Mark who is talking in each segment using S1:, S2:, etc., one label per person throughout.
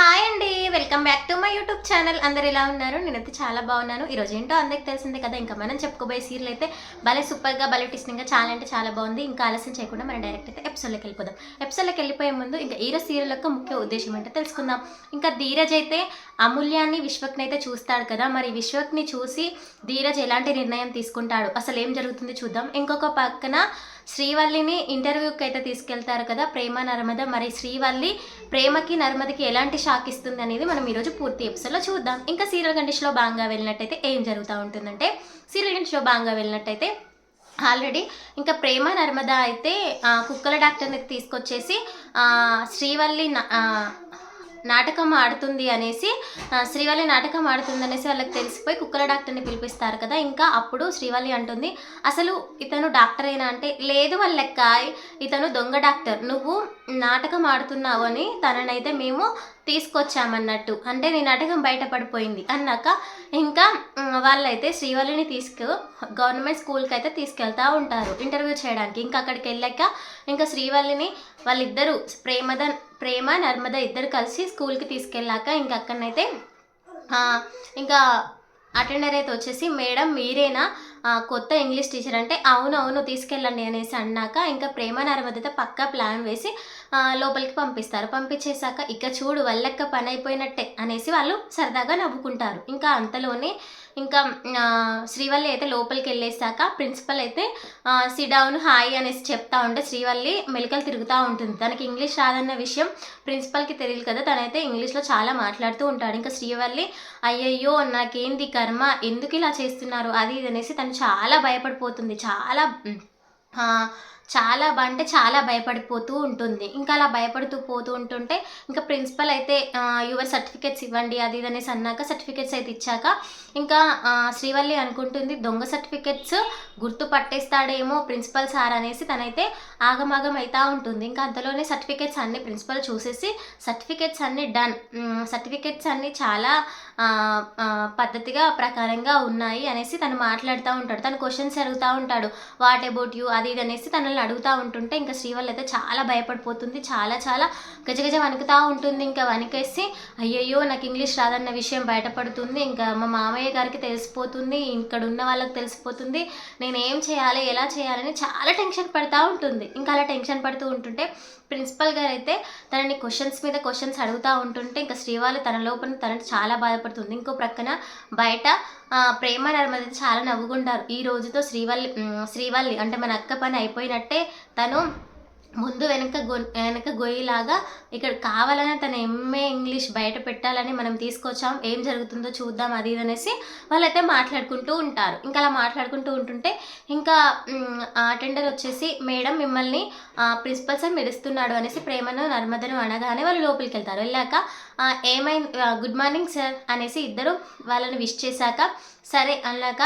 S1: Hi అండి welcome back to my YouTube channel. అందరు ఎలా ఉన్నారు? నేనైతే చాలా బాగున్నాను. ఈరోజు ఏంటో అందరికి తెలిసిందే కదా ఇంకా మనం చెప్పుకోబోయే సీరియల్ అయితే భలే సూపర్గా భలే టిస్టింగ్గా చాలా అంటే చాలా బాగుంది. ఇంకా ఆలస్యం చేయకుండా మనం డైరెక్ట్ అయితే ఎపిసోడ్లోకి వెళ్ళిపోదాం. ఎపిసోడ్లోకి వెళ్ళిపోయే ముందు ఇంకా ఈరోజు సీరియల్ యొక్క ముఖ్య ఉద్దేశం ఏంటో తెలుసుకుందాం. ఇంకా ధీరజ్ అయితే అమూల్యాన్ని విశ్వక్ని అయితే చూస్తాడు కదా మరి విశ్వక్ని చూసి ధీరజ్ ఎలాంటి నిర్ణయం తీసుకుంటాడు? అసలు ఏం జరుగుతుంది చూద్దాం. ఇంకొక పక్కన శ్రీవల్లిని ఇంటర్వ్యూకి అయితే తీసుకెళ్తారు కదా ప్రేమ నర్మద. మరి శ్రీవల్లి ప్రేమకి నర్మదకి ఎలాంటి షాక్ ఇస్తుంది అనేది మనం ఈరోజు పూర్తి ఎపిసోడ్లో చూద్దాం. ఇంకా సీరియల్ కండిషన్లో బాగా వెళ్ళినట్టయితే ఏం జరుగుతూ ఉంటుందంటే సీరియల్ కండిషన్లో బాగా వెళ్ళినట్టయితే ఆల్రెడీ ఇంకా ప్రేమ నర్మద అయితే కుక్కల డాక్టర్ని తీసుకొచ్చేసి శ్రీవల్లి నాటకం ఆడుతుంది అనేసి శ్రీవల్లి నాటకం ఆడుతుంది అనేసి వాళ్ళకి తెలిసిపోయి కుక్కల డాక్టర్ని పిలిపిస్తారు కదా. ఇంకా అప్పుడు శ్రీవల్లి అంటుంది అసలు ఇతను డాక్టర్ అయినా అంటే లేదు వాళ్ళ లెక్క ఇతను దొంగ డాక్టర్. నువ్వు నాటకం ఆడుతున్నావు అని తననైతే మేము తీసుకొచ్చామన్నట్టు. అంటే నీ నాటకం బయటపడిపోయింది అన్నాక ఇంకా వాళ్ళైతే శ్రీవల్లిని తీసుకు గవర్నమెంట్ స్కూల్కి అయితే తీసుకెళ్తా ఉంటారు ఇంటర్వ్యూ చేయడానికి. ఇంకా అక్కడికి వెళ్ళాక ఇంకా శ్రీవల్లిని వాళ్ళిద్దరూ ప్రేమధన్ ప్రేమ నర్మద ఇద్దరు కలిసి స్కూల్కి తీసుకెళ్ళాక ఇంకా అక్కడనైతే ఇంకా అటెండర్ అయితే వచ్చేసి మేడం మీరేనా? కొత్త ఇంగ్లీష్ టీచర్ అంటే అవును అవును తీసుకెళ్ళండి అనేసి అన్నాక ఇంకా ప్రేమ నర్మదతో పక్కా ప్లాన్ వేసి లోపలికి పంపిస్తారు. పంపించేశాక ఇక చూడు వల్లెక్క పని అయిపోయినట్టే అనేసి వాళ్ళు సరదాగా నవ్వుకుంటారు. ఇంకా అంతలోనే ఇంకా శ్రీవల్లి అయితే లోపలికి వెళ్ళేసాక ప్రిన్సిపల్ అయితే సిడౌన్ హాయ్ అనేసి చెప్తా ఉంటే శ్రీవల్లి మెలికలు తిరుగుతూ ఉంటుంది. తనకి ఇంగ్లీష్ రాదన్న విషయం ప్రిన్సిపల్కి తెలియదు కదా తనైతే ఇంగ్లీష్లో చాలా మాట్లాడుతూ ఉంటాడు. ఇంకా శ్రీవల్లి అయ్యయ్యో నాకేంది కర్మ? ఎందుకు ఇలా చేస్తున్నారు? అది ఇది అనేసి తను చాలా భయపడిపోతుంది. చాలా చాలా అంటే చాలా భయపడిపోతూ ఉంటుంది. ఇంకా అలా భయపడుతూ పోతూ ఉంటుంటే ఇంకా ప్రిన్సిపల్ అయితే యువర్ సర్టిఫికేట్స్ ఇవ్వండి అది ఇది అనేసి అన్నాక సర్టిఫికేట్స్ అయితే ఇచ్చాక ఇంకా శ్రీవల్లి అనుకుంటుంది దొంగ సర్టిఫికేట్స్ గుర్తు పట్టేస్తాడేమో ప్రిన్సిపల్ సార్ అనేసి తనైతే ఆగమాగం అవుతూ ఉంటుంది. ఇంకా అంతలోనే సర్టిఫికేట్స్ అన్ని ప్రిన్సిపల్ చూసేసి సర్టిఫికేట్స్ అన్ని డన్. సర్టిఫికేట్స్ అన్ని చాలా పద్ధతిగా ప్రకారంగా ఉన్నాయి అనేసి తను మాట్లాడుతూ ఉంటాడు. తను క్వశ్చన్స్ అడుగుతూ ఉంటాడు. What about you? అది ఇది అనేసి తనని అడుగుతూ ఉంటుంటే ఇంకా శ్రీవల్లి అయితే చాలా భయపడిపోతుంది. చాలా చాలా గజగజ వణుకుతూ ఉంటుంది. ఇంకా వణికేసి అయ్యయ్యో నాకు ఇంగ్లీష్ రాదన్న విషయం బయటపడుతుంది. ఇంకా మా మామయ్య గారికి తెలిసిపోతుంది. ఇక్కడ ఉన్న వాళ్ళకి తెలిసిపోతుంది. నేను ఏం చేయాలి? ఎలా చేయాలని చాలా టెన్షన్ పడుతూ ఉంటుంది. ఇంకా అలా టెన్షన్ పడుతూ ఉంటుంటే ప్రిన్సిపల్ గారు అయితే తనని క్వశ్చన్స్ మీద క్వశ్చన్స్ అడుగుతూ ఉంటుంటే ఇంకా శ్రీవాళ్ళు తన లోపల తనని చాలా బాధపడుతుంది. ఇంకో ప్రక్కన బయట ప్రేమ నర్మది చాలా నవ్వుకుంటారు. ఈ రోజుతో శ్రీవల్లి శ్రీవల్లి అంటే మన అక్క పని అయిపోయినట్టే తను ముందు వెనక గొ వెనక గొయ్యిలాగా ఇక్కడ కావాలని తన ఎంఏ ఇంగ్లీష్ బయట పెట్టాలని మనం తీసుకొచ్చాం. ఏం జరుగుతుందో చూద్దాం అది అనేసి వాళ్ళైతే మాట్లాడుకుంటూ ఉంటారు. ఇంకా అలా మాట్లాడుకుంటూ ఉంటుంటే ఇంకా అటెండర్ వచ్చేసి మేడం మిమ్మల్ని ప్రిన్సిపల్ సార్ మెరుస్తున్నాడు అనేసి ప్రేమను నర్మదను అనగానే వాళ్ళు లోపలికి వెళ్తారు వెళ్ళాక ఏమైంది? గుడ్ మార్నింగ్ సార్ అనేసి ఇద్దరు వాళ్ళని విష్ చేశాక సరే అన్నాక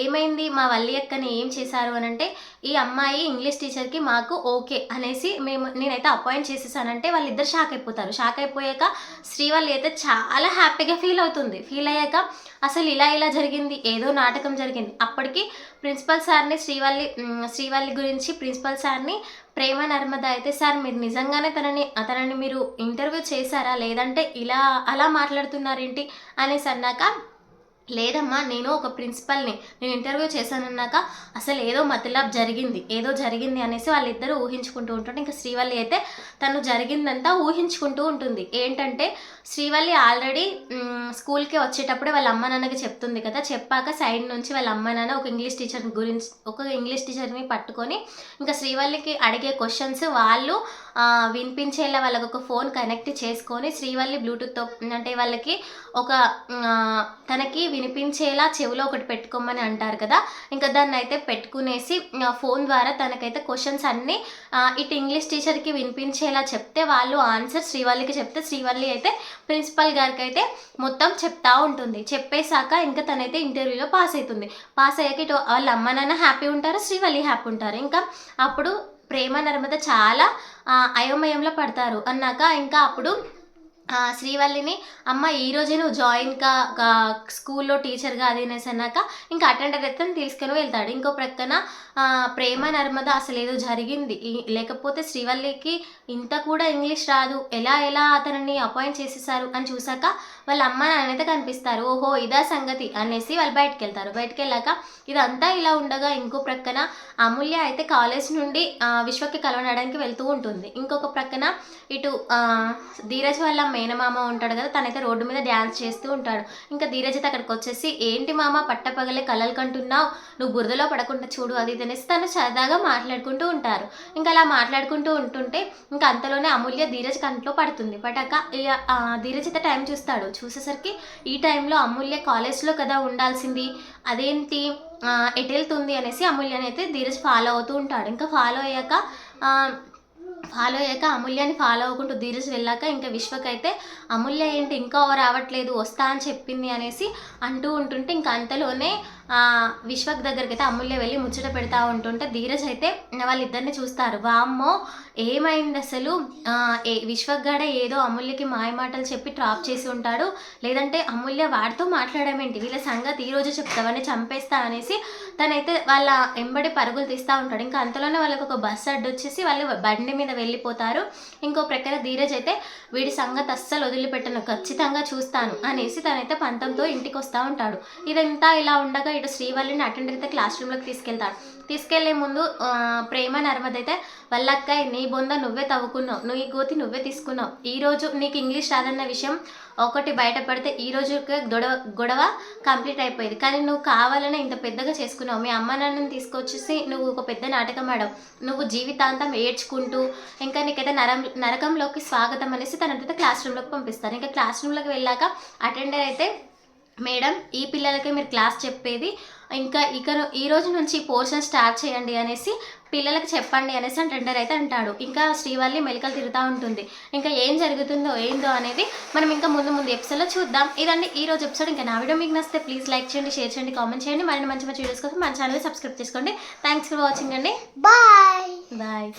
S1: ఏమైంది మా వల్లి అక్కని ఏం చేశారు అని అంటే ఈ అమ్మాయి ఇంగ్లీష్ టీచర్కి మాకు ఓకే అనేసి మేము నేనైతే అపాయింట్ చేసేసానంటే వాళ్ళిద్దరు షాక్ అయిపోతారు. షాక్ అయిపోయాక శ్రీవల్లి అయితే చాలా హ్యాపీగా ఫీల్ అవుతుంది. ఫీల్ అయ్యాక అసలు ఇలా ఇలా జరిగింది ఏదో నాటకం జరిగింది. అప్పటికి ప్రిన్సిపల్ సార్ని శ్రీవల్లి శ్రీవల్లి గురించి ప్రిన్సిపల్ సార్ని ప్రేమ నర్మద అయితే సార్ మీరు నిజంగానే తనని అతనని మీరు ఇంటర్వ్యూ చేశారా? లేదంటే ఇలా అలా మాట్లాడుతున్నారేంటి? అనేసి అన్నాక లేదమ్మా నేను ఒక ప్రిన్సిపల్ని. నేను ఇంటర్వ్యూ చేశానన్నాక అసలు ఏదో మతిలాబ్ జరిగింది. ఏదో జరిగింది అనేసి వాళ్ళిద్దరూ ఊహించుకుంటూ ఉంటుంటే ఇంకా శ్రీవల్లి అయితే తను జరిగిందంతా ఊహించుకుంటూ ఉంటుంది. ఏంటంటే శ్రీవల్లి ఆల్రెడీ స్కూల్కి వచ్చేటప్పుడే వాళ్ళ అమ్మ నాన్నకి చెప్తుంది కదా. చెప్పాక సైడ్ నుంచి వాళ్ళ అమ్మ నాన్న ఒక ఇంగ్లీష్ టీచర్ గురించి ఒక ఇంగ్లీష్ టీచర్ని పట్టుకొని ఇంకా శ్రీవల్లికి అడిగే క్వశ్చన్స్ వాళ్ళు వినిపించేలా వాళ్ళకి ఒక ఫోన్ కనెక్ట్ చేసుకొని శ్రీవల్లి బ్లూటూత్తో అంటే వాళ్ళకి ఒక తనకి వినిపించేలా చెవిలో ఒకటి పెట్టుకోమని అంటారు కదా ఇంకా దాన్ని అయితే పెట్టుకునేసి ఫోన్ ద్వారా తనకైతే క్వశ్చన్స్ అన్నీ ఇటు ఇంగ్లీష్ టీచర్కి వినిపించేలా చెప్తే వాళ్ళు ఆన్సర్ శ్రీవల్లికి చెప్తే శ్రీవల్లి అయితే ప్రిన్సిపల్ గారికి అయితే మొత్తం చెప్తా ఉంటుంది. చెప్పేశాక ఇంకా తనైతే ఇంటర్వ్యూలో పాస్ అవుతుంది. పాస్ అయ్యాక ఇటు వాళ్ళ అమ్మ నాన్న హ్యాపీ ఉంటారు? శ్రీవల్లి హ్యాపీ ఉంటారు. ఇంకా అప్పుడు ప్రేమ నర్మద చాలా అయోమయంలో పడతారు. అన్నాక ఇంకా అప్పుడు శ్రీవల్లిని అమ్మ ఈ రోజే నువ్వు జాయిన్ కా స్కూల్లో టీచర్గా అది అనేసి అన్నాక ఇంకా అటెండర్ అయితే తీసుకుని వెళ్తాడు. ఇంకో ప్రక్కన ప్రేమ నర్మద అసలు ఏదో జరిగింది లేకపోతే శ్రీవల్లికి ఇంత కూడా ఇంగ్లీష్ రాదు. ఎలా ఎలా అతనిని అపాయింట్ చేసేసారు అని చూసాక వాళ్ళ అమ్మ నాన్నైతే కనిపిస్తారు. ఓహో ఇదా సంగతి అనేసి వాళ్ళు బయటకు వెళ్తారు బయటకు వెళ్ళాక ఇదంతా ఇలా ఉండగా ఇంకో ప్రక్కన అమూల్య అయితే కాలేజ్ నుండి విశ్వకి కలవడానికి వెళ్తూ ఉంటుంది. ఇంకొక ప్రక్కన ఇటు ధీరజ్ వాళ్ళ మేనమామ ఉంటాడు కదా తనైతే రోడ్డు మీద డ్యాన్స్ చేస్తూ ఉంటాడు. ఇంకా ధీరజ్ అయితే అక్కడికి వచ్చేసి ఏంటి మామ పట్టపగలే కలలు కంటున్నావు? నువ్వు బురదలో పడకుండా చూడు అది ఇది అనేసి తను సరదాగా మాట్లాడుకుంటూ ఉంటారు. ఇంకా అలా మాట్లాడుకుంటూ ఉంటుంటే ఇంకా అంతలోనే అమూల్య ధీరజ్ కంట్లో పడుతుంది. పటాక అక్క ఆ, ధీరజ్ అయితే టైం చూస్తాడు. చూసేసరికి ఈ టైంలో అమూల్య కాలేజ్లో కదా ఉండాల్సింది? అదేంటి? ఎటు వెళ్తుంది? అనేసి అమూల్యనైతే అయితే ధీరజ్ ఫాలో అవుతూ ఉంటాడు. ఇంకా ఫాలో అయ్యాక ఫాలో అయ్యాక అమూల్యాన్ని ఫాలో అవ్వకుంటూ ధీరజ్ వెళ్ళాక ఇంకా విశ్వకైతే అమూల్య ఏంటి ఇంకా రావట్లేదు వస్తా అని చెప్పింది అనేసి అంటూ ఉంటుంటే ఇంకా అంతలోనే విశ్వక్ దగ్గరికి అయితే అమూల్య వెళ్ళి ముచ్చట పెడతా ఉంటుంటే ధీరజ్ అయితే వాళ్ళిద్దరిని చూస్తారు. వామ్మో ఏమైంది అసలు? ఏ విశ్వక్ గడ ఏదో అమూల్యకి మాయమాటలు చెప్పి ట్రాప్ చేసి ఉంటాడు. లేదంటే అమూల్య వాడితో మాట్లాడమేంటి వీళ్ళ సంగతి ఈ రోజు చెప్తావని చంపేస్తా అనేసి తనైతే వాళ్ళ ఎంబడి పరుగులు తీస్తూ ఉంటాడు. ఇంకా అంతలోనే వాళ్ళకి ఒక బస్సు అడ్డు వచ్చేసి వాళ్ళు బండి మీద వెళ్ళిపోతారు. ఇంకో ప్రక్కన ధీరజ్ అయితే వీడి సంగతి అస్సలు వదిలిపెట్టను ఖచ్చితంగా చూస్తాను అనేసి తనైతే పంతంతో ఇంటికి వస్తూ ఉంటాడు. ఇదంతా ఇలా ఉండగా ఇటు శ్రీవల్లిని అటెండర్ అయితే క్లాస్ రూమ్లోకి తీసుకెళ్తాడు తీసుకెళ్ళే ముందు ప్రేమ నర్మద్ అయితే వల్లక్కాయ్ నీ బొంద నువ్వే తవ్వుకున్నావు. నువ్వు ఈ గోతి నువ్వే తీసుకున్నావు. ఈరోజు నీకు ఇంగ్లీష్ రాదన్న విషయం ఒకటి బయటపడితే ఈ రోజు గొడవ గొడవ కంప్లీట్ అయిపోయేది. కానీ నువ్వు కావాలనే ఇంత పెద్దగా చేసుకున్నావు. మీ అమ్మ నాన్నని తీసుకొచ్చేసి నువ్వు ఒక పెద్ద నాటకం ఆడవు. నువ్వు జీవితాంతం ఏడ్చుకుంటూ ఇంకా నీకైతే నరం నరకంలోకి స్వాగతం అనేసి తనంతైతే క్లాస్ రూమ్లోకి పంపిస్తారు. ఇంకా క్లాస్ రూమ్లోకి వెళ్ళాక అటెండర్ అయితే మేడం ఈ పిల్లలకే మీరు క్లాస్ చెప్పేది. ఇంకా ఇక ఈ రోజు నుంచి పోర్షన్ స్టార్ట్ చేయండి అనేసి పిల్లలకు చెప్పండి అనేసి అటెండర్ అయితే అంటాడు. ఇంకా శ్రీవల్లి మెలికలు తిరుగుతూ ఉంటుంది. ఇంకా ఏం జరుగుతుందో ఏందో అనేది మనం ఇంకా ముందు ముందు ఎపిసోడ్లో చూద్దాం. ఇదండి ఈ రోజు ఎపిసోడ్. ఇంకా నా వీడియో మీకు నచ్చితే ప్లీజ్ లైక్ చేయండి షేర్ చేయండి కామెంట్ చేయండి. మరిన్ని మంచి మంచి వీడియోస్ కోసం మన ఛానల్ సబ్స్క్రైబ్ చేసుకోండి. థ్యాంక్స్ ఫర్ వాచింగ్ అండి.
S2: Bye
S1: bye